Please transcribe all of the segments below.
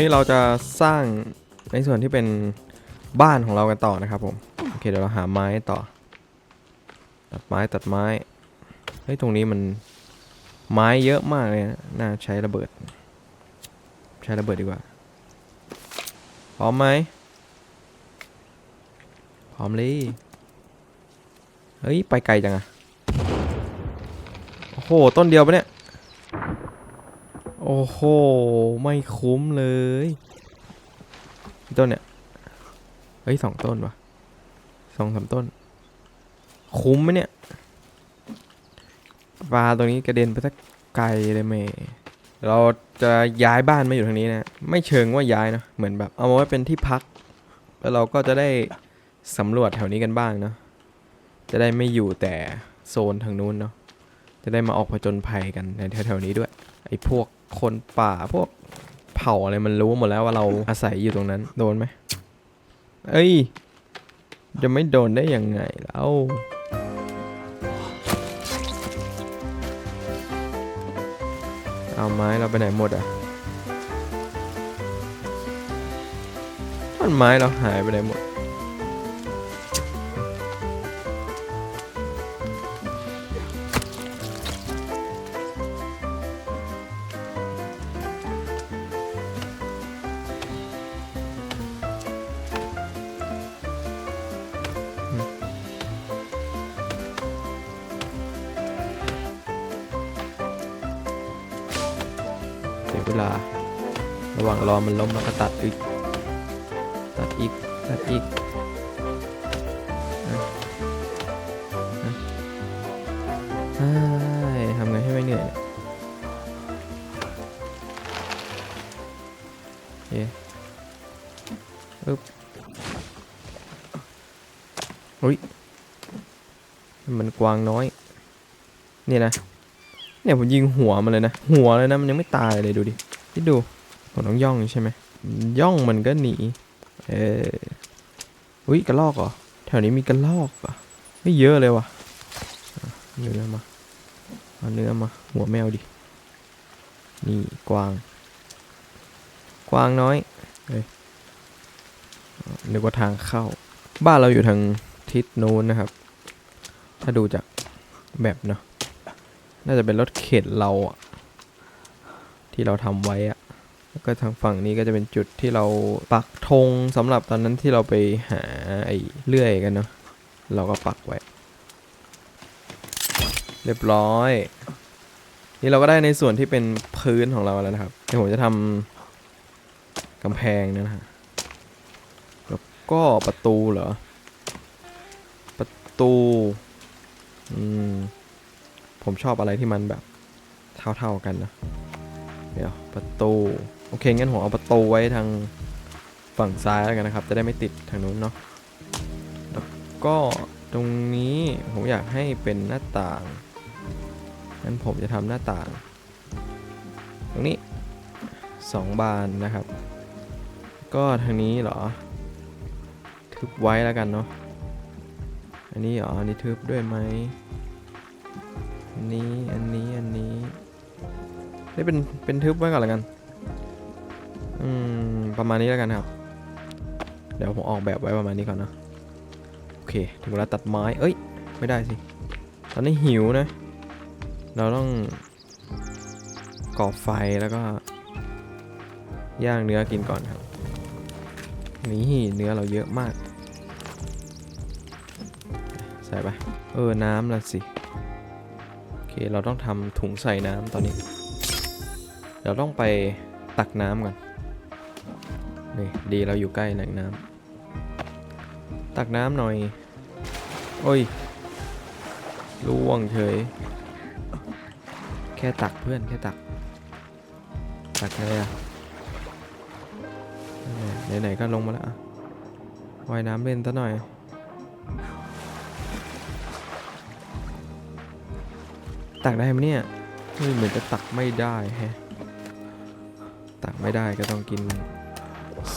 วันนี้เราจะสร้างในส่วนที่เป็นบ้านของเรากันต่อนะครับผมโอเคเดี๋ยวเราหาไม้ต่อ ตัดไม้ตัดไม้เฮ้ยตรงนี้มันไม้เยอะมากเลยนะน่าใช้ระเบิด ใช้ระเบิดดีกว่าพร้อมไหมพร้อมเลยเฮ้ยไปไกลจังอะโอ้โหต้นเดียวปะเนี่ย โอ้โห ไม่คุ้มเลยต้นเนี่ย เฮ้ยสองต้นวะสองสามต้น คุ้มไหมเนี่ย ปลาตรงนี้กระเด็นไปสักไกลเลยเมเราจะย้ายบ้านมาอยู่ทางนี้นะ ไม่เชิงว่าย้ายนะ เหมือนแบบ เอามาไว้เป็นที่พัก แล้วเราก็จะได้สำรวจแถวนี้กันบ้างเนาะ จะได้ไม่อยู่แต่โซนทางนู้นเนาะ จะได้มาออกผจญภัยกันในแถวๆนี้ด้วย ไอ้พวก คนป่าพวกเผ่าอะไรมันรู้หมดแล้วว่าเราอาศัยอยู่ตรงนั้น โดนไหมเอ้ย จะไม่โดนได้ยังไงแล้วเอาไม้เราไปไหนหมดอะท่อนไม้เราหายไปไหนหมด ตัดอีก ตัดอีกนะนะเฮ้ทำไงให้ไม่เหนื่อยเนี่ยโอเคอึ๊บอุ้ย มันกวางน้อย นี่นะ เนี่ยผมยิงหัวมันเลยนะ หัวเลยนะ มันยังไม่ตายเลยดูดิที่ดูผมต้องย่องใช่ไหมย่องมันก็หนี เอออุ้ยกระลอกเหรอ แถวนี้มีกระลอกอะไม่เยอะเลยว่ะอะเนื้อมาเอาเนื้อมา หัวแมวดิ นี่กวาง กวางน้อยเอ้ยนึกว่าทางเข้า บ้านเราอยู่ทางทิศนู้นนะครับ ถ้าดูจากแบบเนาะ น่าจะเป็นรถเข็นเราอะที่เราทำไว้อะ แล้วก็ทางฝั่งนี้ก็จะเป็นจุดที่เราปักธงสำหรับตอนนั้นที่เราไปหาไอ้เลื่อยกันเนาะเราก็ปักไว้ เรียบร้อย นี่เราก็ได้ในส่วนที่เป็นพื้นของเราแล้วนะครับเดี๋ยวผมจะทำกำแพงนะฮะแล้วก็ประตูเหรอ ประตูอืมผมชอบอะไรที่มันแบบเท่าๆกันนะ เดี๋ยวประตู โอเค งั้นผมเอาประตูไว้ทางฝั่งซ้ายแล้วกันนะครับ จะได้ไม่ติดทางนู้นเนาะ แล้วก็ตรงนี้ผมอยากให้เป็นหน้าต่าง งั้นผมจะทำหน้าต่าง ตรงนี้สองบานนะครับ ก็ทางนี้เหรอ ทึบไว้แล้วกันเนาะ อันนี้เหรออันนี้ทึบด้วยไหมอันนี้ อันนี้ อันนี้นี่เป็น เป็นทึบไว้ก่อนละกัน อืม ประมาณนี้แล้วกันครับ เดี๋ยวผมออกแบบไว้ประมาณนี้ก่อนนะ โอเค ถึงเวลาตัดไม้ เอ้ย ไม่ได้สิ ตอนนี้หิวนะ เราต้องก่อไฟแล้วก็ ย่างเนื้อกินก่อนครับนี่เนื้อเราเยอะมาก ใส่ไป เออ น้ำละสิ โอเค เราต้องทำถุงใส่น้ำตอนนี้ เราต้องไปตักน้ำก่อน นี่ดีเราอยู่ใกล้แหล่งน้ำตักน้ำหน่อย โอ้ยล่วงเฉย แค่ตักเพื่อนแค่ตัก ตักอะไรอะไหนๆก็ลงมาแล้วอะว่ายน้ำเล่นซะหน่อยตักได้ไหมเนี่ยเฮ้ยเหมือนจะตักไม่ได้แฮะ ตักไม่ได้ก็ต้องกิน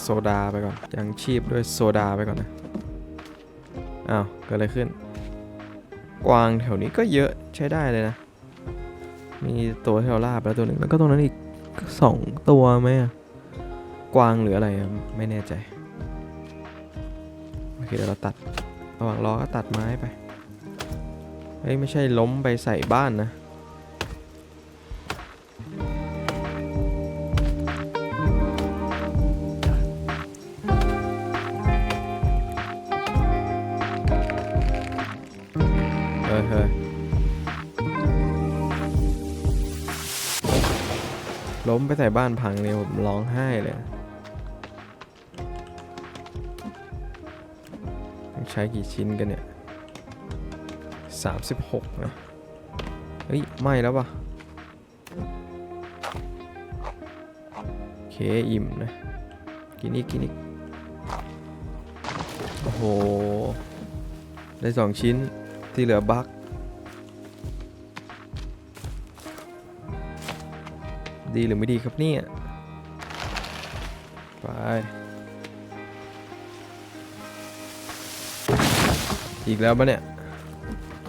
โซดาไปก่อน ยังชีพด้วยโซดาไปก่อนนะ อ้าว เกิดอะไรขึ้น กวางแถวนี้ก็เยอะใช้ได้เลยนะ มีตัวที่เราล่าไปแล้วตัวหนึ่งแล้วก็ตรงนั้นอีกสองตัวไหมอะกวางหรืออะไรไม่แน่ใจ โอเคเดี๋ยวเราตัด ระหว่างรอก็ตัดไม้ไป เฮ้ย ไม่ใช่ล้มไปใส่บ้านนะ ล้มไปใส่บ้านพังเลยผมร้องไห้เลย ใช้กี่ชิ้นกันเนี่ยสามสิบหกนะ เฮ้ยไหม่แล้วปะโอเค อิ่มนะ กินอีก กินอีก โอ้โห ได้สองชิ้นที่เหลือบัก ดีหรือไม่ดีครับเนี่ย ไป อีกแล้วปะเนี่ย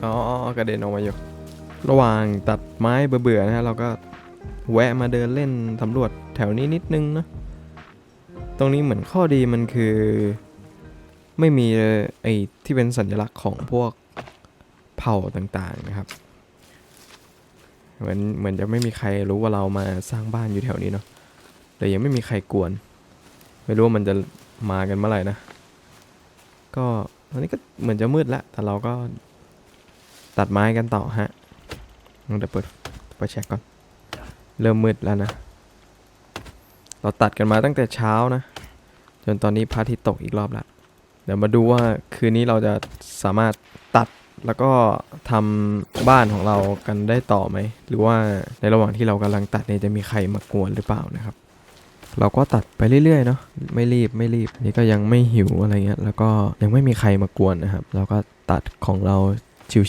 อ๋ออ๋อกระเด็นออกมาอยู่ ระหว่างตัดไม้เบื่อๆนะฮะเราก็แวะมาเดินเล่นสำรวจแถวนี้นิดนึงนะ ตรงนี้เหมือนข้อดีมันคือ ไม่มีไอ้ที่เป็นสัญลักษณ์ของพวกเผ่าต่างๆนะครับ เหมือนเหมือนจะไม่มีใครรู้ว่าเรามาสร้างบ้านอยู่แถวนี้เนาะแต่ยังไม่มีใครกวน ไม่รู้ว่ามันจะมากันเมื่อไหร่นะ ก็ตอนนี้ก็เหมือนจะมืดแล้วแต่เราก็ตัดไม้กันต่อฮะเดี๋ยวเปิดเปิดแช็กก่อน เริ่มมืดแล้วนะ เราตัดกันมาตั้งแต่เช้านะ จนตอนนี้พระอาทิตย์ตกอีกรอบละเดี๋ยวมาดูว่าคืนนี้เราจะสามารถตัด แล้วก็ทำบ้านของเรากันได้ต่อไหม หรือว่าในระหว่างที่เรากำลังตัดเนี่ยจะมีใครมากวนหรือเปล่านะครับ เราก็ตัดไปเรื่อยๆเนาะไม่รีบไม่รีบนี่ก็ยังไม่หิวอะไรเงี้ยแล้วก็ยังไม่มีใครมากวนนะครับ เราก็ตัดของเรา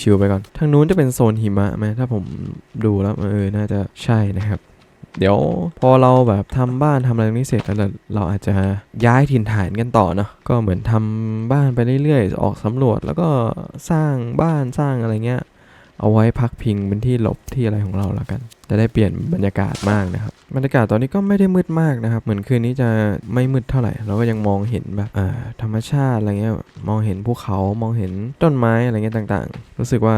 ชิวๆไปก่อน ทางนู้นจะเป็นโซนหิมะไหมถ้าผมดูแล้วเออ น่าจะใช่นะครับ เดี๋ยวพอเราแบบทำบ้านทำอะไรนี้เสร็จแล้วเราอาจจะย้ายถิ่นฐานกันต่อเนาะก็เหมือนทำบ้านไปเรื่อยๆ ออกสำรวจแล้วก็สร้างบ้านสร้างอะไรเงี้ยเอาไว้พักพิงเป็นที่หลบที่อะไรของเราแล้วกัน จะได้เปลี่ยนบรรยากาศมากนะครับ บรรยากาศตอนนี้ก็ไม่ได้มืดมากนะครับ เหมือนคืนนี้จะไม่มืดเท่าไหร่ เราก็ยังมองเห็นแบบธรรมชาติอะไรเงี้ย มองเห็นภูเขา มองเห็นต้นไม้อะไรเงี้ยต่างๆ รู้สึกว่า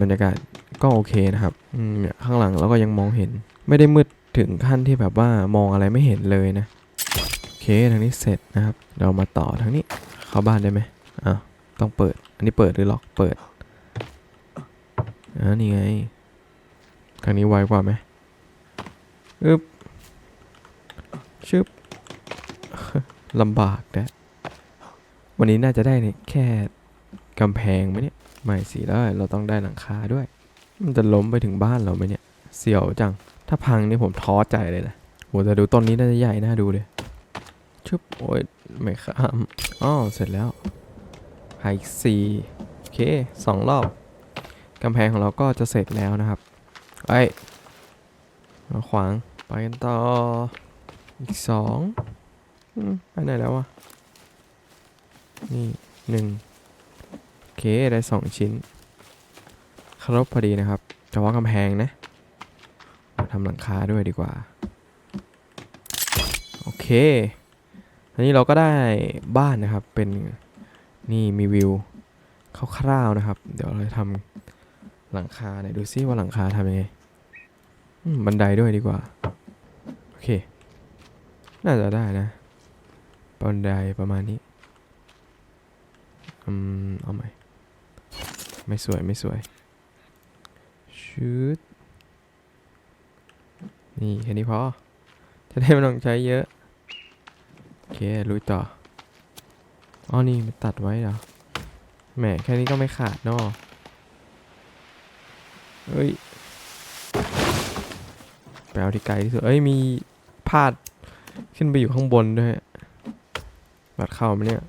บรรยากาศก็โอเคนะครับ ข้างหลังเราก็ยังมองเห็น ไม่ได้มืด ถึงขั้นที่แบบว่ามองอะไรไม่เห็นเลยนะโอเคทางนี้เสร็จนะครับ เรามาต่อทางนี้เข้าบ้านได้ไหมอ้าวต้องเปิด อันนี้เปิดหรือล็อกเปิดอ่านี่ไงทางนี้ไวกว่าไหมอึบชึบลำบากนะวันนี้น่าจะได้เนี่ยแค่กำแพงไหมเนี่ยไม่สิแล้วเราต้องได้หลังคาด้วย มันจะล้มไปถึงบ้านเราไหมเนี่ย เสียวจังาพังนี่ผมท้อใจเลยนะโหแต่ดูต้นนี้น่าจะใหญ่น่าดูเลย ชึบโอ้ยไม่ข้ามอ๋อเสร็จแล้วหายสี่โอเคสองรอบกำแพงของเราก็จะเสร็จแล้วนะครับไปมาขวางไปกันต่ออีกสองอไปไหนแล้ววะนี่หนึ่งโอเคได้สองชิ้น ครบพอดีนะครับเฉพากำแพงนะ ทำหลังคาด้วยดีกว่า โอเคอันนี้เราก็ได้บ้านนะครับ เป็นนี่มีวิวคร่าวๆนะครับ เดี๋ยวเราจะทำหลังคาหนดูซิว่าหลังคาทำยังไงบันไดด้วยดีกว่า โอเค น่าจะได้นะ บันไดประมาณนี้ อืม เอาใหม่ ไม่สวยไม่สวยชุด นี่แค่นี้พอ จะได้ไม่ต้องใช้เยอะ โอเคลุยต่อ อ๋อ นี่มันตัดไว้เหรอ แหมแค่นี้ก็ไม่ขาดเนอะเอ้ยไปเอาที่ไกลที่สุด เอ้ย มีพาดขึ้นไปอยู่ข้างบนด้วยบัดเข้าไหมเนี่ย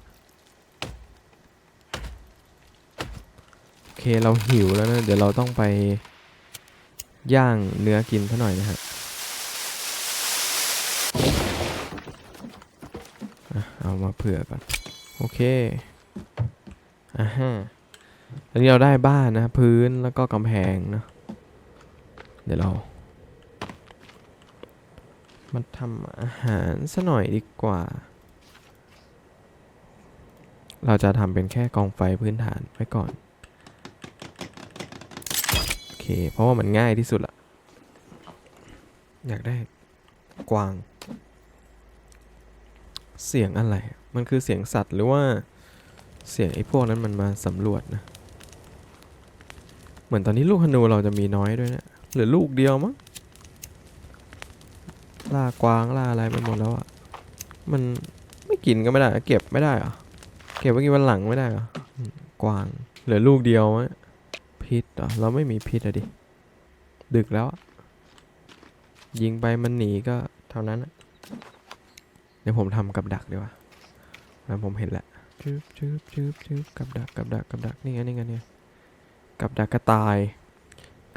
โอเค เราหิวแล้วนะ เดี๋ยวเราต้องไปย่างเนื้อกินซะหน่อยนะฮะอะเอามาเผื่อก่อนโอเคอ่าฮะตอนนี้เราได้บ้านนะพื้นแล้วก็กำแพงเนอะเดี๋ยวเรามาทำอาหารซะหน่อยดีกว่า เราจะทำเป็นแค่กองไฟพื้นฐานไว้ก่อน โอเค เพราะว่ามันง่ายที่สุดละ อยากได้กวาง เสียงอะไร มันคือเสียงสัตว์หรือว่าเสียงไอ้พวกนั้นมันมาสำรวจนะ เหมือนตอนนี้ลูกธนูเราจะมีน้อยด้วยเนะเหลือลูกเดียวมั้ง ล่ากวางล่าอะไรไปหมดแล้วอะมันไม่กินก็ไม่ได้ เก็บไม่ได้เหรอเก็บไว้กินวันหลังไม่ได้เหรออืมกวาง เหลือลูกเดียวมั้งพิษเหรอเราไม่มีพิษอะดิ ดึกแล้ว ยิงไปมันหนีก็เท่านั้นอะ ดี๋ยวผมทำกับดักดีกว่าแล้วผมเห็นแล้วจึ๊บจึ๊บจึ๊บจึ๊บกับดักกับดักกับดักนี่ไงนี่ไงเนี่ยกับดักกระต่าย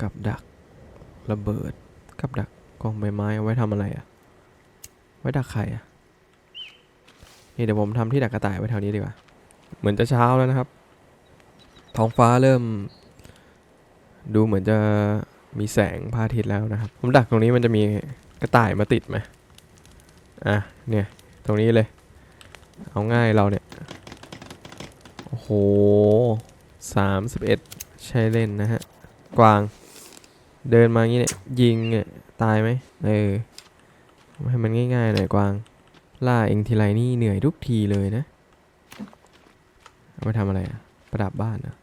กับดักระเบิด กับดักกองใบไม้เอาไว้ทำอะไรอะไว้ดักใครอะนี่เดี๋ยวผมทำที่ดักกระต่ายไว้แถวนี้ดีกว่า เหมือนจะเช้าแล้วนะครับ ท้องฟ้าเริ่ม ดูเหมือนจะมีแสงพระอาทิตย์แล้วนะครับ ผมดักตรงนี้มันจะมีกระต่ายมาติดไหมอะเนี่ย ตรงนี้เลย เอาง่ายเราเนี่ย โอ้โหสามสิบเอ็ดใช่เล่นนะฮะ กวาง เดินมาอย่างนี้เนี่ย ยิงเนี่ยตายไหมเออ ให้มันง่ายๆหน่อยกวาง ล่าเองทีไรนี่เหนื่อยทุกทีเลยนะ เอาไปทำอะไรอะประดับบ้านอะ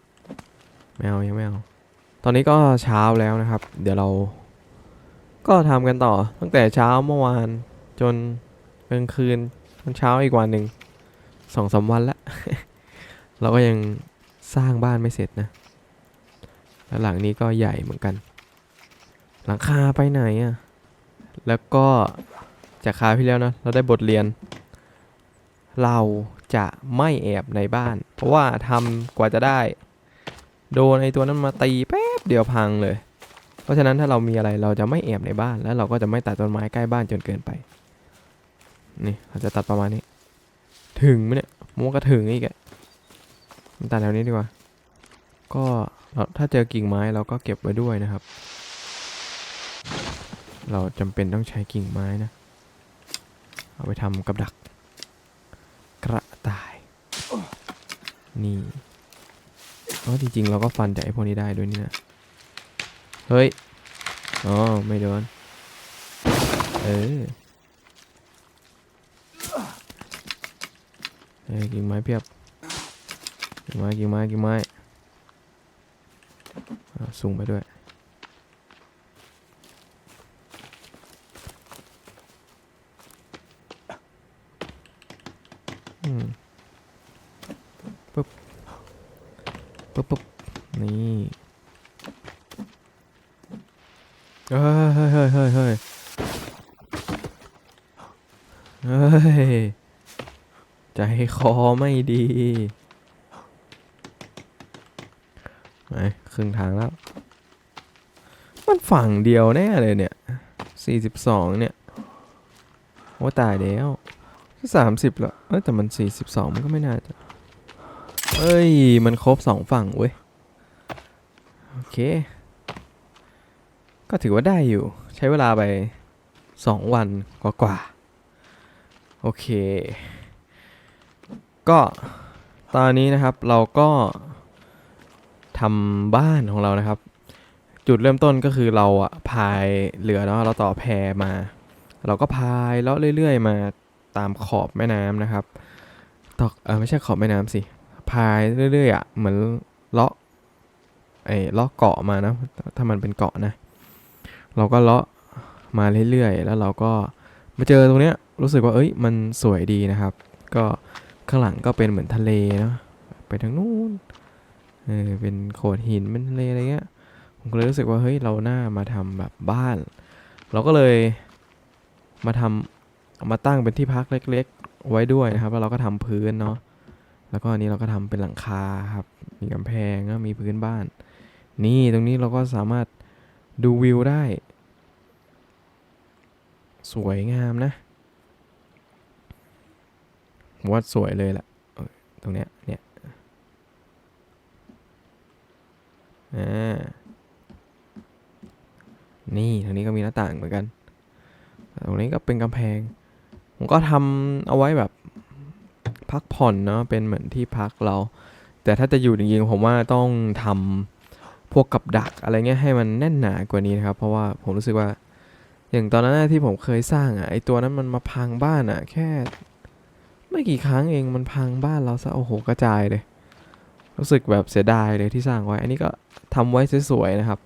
ไม่เอายังไม่เอาตอนนี้ก็เช้าแล้วนะครับ เดี๋ยวเรา ก็ทำกันต่อตั้งแต่เช้าเมื่อวานจน กลางคืนจนเช้าอีกวันหนึ่งสองสามวันละ เราก็ยังสร้างบ้านไม่เสร็จนะ แล้วหลังนี้ก็ใหญ่เหมือนกัน หลังคาไปไหนอะแล้วก็จากคาวที่แล้วนะ เราได้บทเรียน เราจะไม่แอบในบ้าน เพราะว่าทำกว่าจะได้ โดนไอตัวนั้นมาตีแป๊บเดียวพังเลย เพราะฉะนั้นถ้าเรามีอะไรเราจะไม่แอบในบ้านแล้วเราก็จะไม่ตัดต้นไม้ใกล้บ้านจนเกินไป นี่เราจะตัดประมาณนี้ ถึงไหมเนี่ยมวก็ถึงอีกอะมันตัดแถวนี้ดีกว่า ก็เราถ้าเจอกิ่งไม้เราก็เก็บไว้ด้วยนะครับ เราจำเป็นต้องใช้กิ่งไม้นะ เอาไปทำกับดัก กระต่าย นี่อ๋อจริงๆ เราก็ฟันจากไอ้พวกนี้ได้ด้วยนี่นะ เฮ้ย อ๋อ ไม่โดน เออเอ้ย กิ่งไม้เพียบกิ่งไม้กิ่งไม้กิ่งไม้สูงไปด้วยอืมปึ๊บปึ๊บปึ๊บนี่เฮ้ยเฮ้ยเฮ้ยเฮ้ยเฮ้ย ใจคอไม่ดีไปครึ่งทางแล้ว มันฝั่งเดียวแน่เลยเนี่ยสี่สิบสองเนี่ยโอ้ตายแล้วสามสิบแล้วเอ้ยแต่มันสี่สิบสองมันก็ไม่น่าจะ เอ้ย มันครบสองฝั่งเว้ย โอเค ก็ถือว่าได้อยู่ ใช้เวลาไปสองวันกว่ากว่าๆโอเค ก็ตอนนี้นะครับเราก็ทำบ้านของเรานะครับ จุดเริ่มต้นก็คือเราอะพายเรือเนาะเราต่อแพมา เราก็พายเลาะเรื่อยๆ มาตามขอบแม่น้ำนะครับตอกเออไม่ใช่ขอบแม่น้ำสิพายเรื่อยๆอะเหมือนเลาะไอ้เลาะเกาะมานะถ้ามันเป็นเกาะนะ เราก็เลาะมาเรื่อยๆ แล้วเราก็มาเจอตรงเนี้ยรู้สึกว่าเอ้ยมันสวยดีนะครับ ก็ ข้างหลังก็เป็นเหมือนทะเลเนาะไปทางนู้นเออเป็นโขดหินเป็นทะเลอะไรเงี้ยผมก็เลยรู้สึกว่าเฮ้ยเราหน้ามาทำแบบบ้าน เราก็เลยมาทำเอามาตั้งเป็นที่พักเล็ก ๆ ไว้ด้วยนะครับ แล้วเราก็ทำพื้นเนาะแล้วก็อันนี้เราก็ทำเป็นหลังคาครับมีกำแพงก็มีพื้นบ้าน นี่ตรงนี้เราก็สามารถดูวิวได้ สวยงามนะ ว่าสวยเลยแหละตรงเนี้ยเนี่ยอ่านี่ทางนี้ก็มีหน้าต่างเหมือนกัน ตรงนี้ก็เป็นกำแพง ผมก็ทำเอาไว้แบบพักผ่อนเนาะเป็นเหมือนที่พักเรา แต่ถ้าจะอยู่จริงๆผมว่าต้องทำพวกกับดักอะไรเงี้ยให้มันแน่นหนากว่านี้นะครับ เพราะว่าผมรู้สึกว่า อย่างตอนนั้นที่ผมเคยสร้างอะไอตัวนั้นมันมาพังบ้านอะ แค่ ไม่กี่ครั้งเองมันพังบ้านเราซะโอ้โหกระจายเลย รู้สึกแบบเสียดายเลยที่สร้างไว้ อันนี้ก็ทำไว้สวยๆนะครับ